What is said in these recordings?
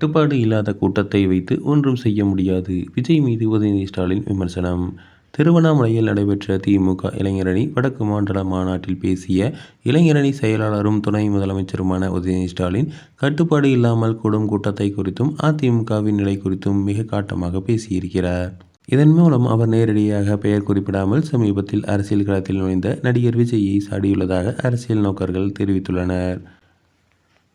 கட்டுப்பாடு இல்லாத கூட்டத்தை வைத்து ஒன்றும் செய்ய முடியாது. விஜய் மீது உதயநிதி ஸ்டாலின் விமர்சனம். திருவண்ணாமலையில் நடைபெற்ற திமுக இளைஞரணி வடக்கு மண்டல மாநாட்டில் பேசிய இளைஞரணி செயலாளரும் துணை முதலமைச்சருமான உதயநிதி ஸ்டாலின் கட்டுப்பாடு இல்லாமல் கூடும் கூட்டத்தை குறித்தும் அதிமுகவின் நிலை குறித்தும் மிக காட்டமாக பேசியிருக்கிறார். இதன் மூலம் அவர் நேரடியாக பெயர் குறிப்பிடாமல் சமீபத்தில் அரசியல் களத்தில் நுழைந்த நடிகர் விஜயை சாடியுள்ளதாக அரசியல் நோக்கர்கள் தெரிவித்துள்ளனர்.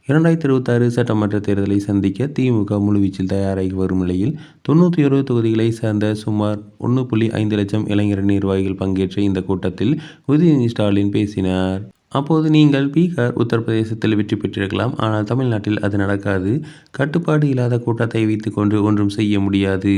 இரண்டாயிரத்தி இருபத்தாறு சட்டமன்ற தேர்தலை சந்திக்க திமுக முழுவீச்சில் தயாராகி வரும் நிலையில் தொண்ணூற்றி ஒரு தொகுதிகளை சேர்ந்த சுமார் ஒன்று புள்ளி ஐந்து லட்சம் இளைஞர் நிர்வாகிகள் பங்கேற்ற இந்த கூட்டத்தில் உதயநிதி ஸ்டாலின் பேசினார். அப்போது நீங்கள் பீகார் உத்தரப்பிரதேசத்தில் வெற்றி பெற்றிருக்கலாம். ஆனால் தமிழ்நாட்டில் அது நடக்காது. கட்டுப்பாடு இல்லாத கூட்டத்தை வைத்துக்கொண்டு ஒன்றும் செய்ய முடியாது.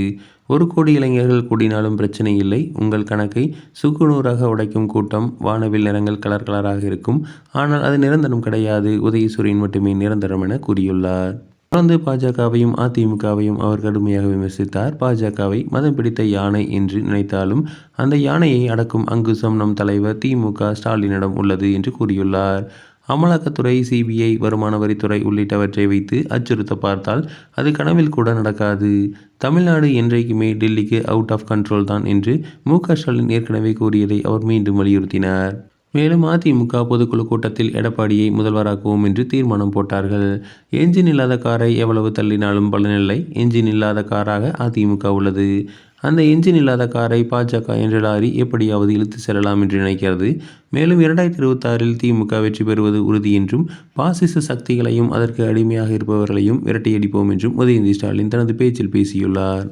ஒரு கோடி இளைஞர்கள் கூடினாலும் பிரச்சனை இல்லை. உங்கள் கணக்கை சுக்குநூறாக உடைக்கும் கூட்டம் வானவில் நிறங்கள் கலர் கலராக இருக்கும். ஆனால் அது நிரந்தரம் கிடையாது. உதயசூரியன் மட்டுமே நிரந்தரம் என கூறியுள்ளார். தொடர்ந்து பாஜகவையும் அதிமுகவையும் அவர் கடுமையாக விமர்சித்தார். பாஜகவை மதம் பிடித்த யானை என்று நினைத்தாலும் அந்த யானையை அடக்கும் அங்குசம் நம் தலைவர் திமுக ஸ்டாலினிடம் உள்ளது என்று கூறியுள்ளார். அமலாக்கத்துறை சிபிஐ வருமான வரித்துறை உள்ளிட்டவற்றை வைத்து அச்சுறுத்த பார்த்தால் அது கனவில் கூட நடக்காது. தமிழ்நாடு என்றைக்குமே டெல்லிக்கு அவுட் ஆஃப் கண்ட்ரோல் தான் என்று மு க ஸ்டாலின் ஏற்கனவே கூறியதை அவர் மீண்டும் வலியுறுத்தினார். மேலும் அதிமுக பொதுக்குழு கூட்டத்தில் எடப்பாடியை முதல்வராக்குவோம் என்று தீர்மானம் போட்டார்கள். என்ஜின் இல்லாத காரை எவ்வளவு தள்ளினாலும் பலனில்லை என்ஜின் இல்லாத காராக அதிமுக உள்ளது. அந்த என்ஜின் இல்லாத காரை பாஜக என்ற லாரி எப்படியாவது இழுத்து செல்லலாம் என்று நினைக்கிறது. மேலும் இரண்டாயிரத்தி இருபத்தாறில் திமுக வெற்றி பெறுவது உறுதி என்றும் பாசிச சக்திகளையும் அதற்கு அடிமையாக இருப்பவர்களையும் விரட்டியடிப்போம் என்றும் உதயநிதி ஸ்டாலின் தனது பேச்சில் பேசியுள்ளார்.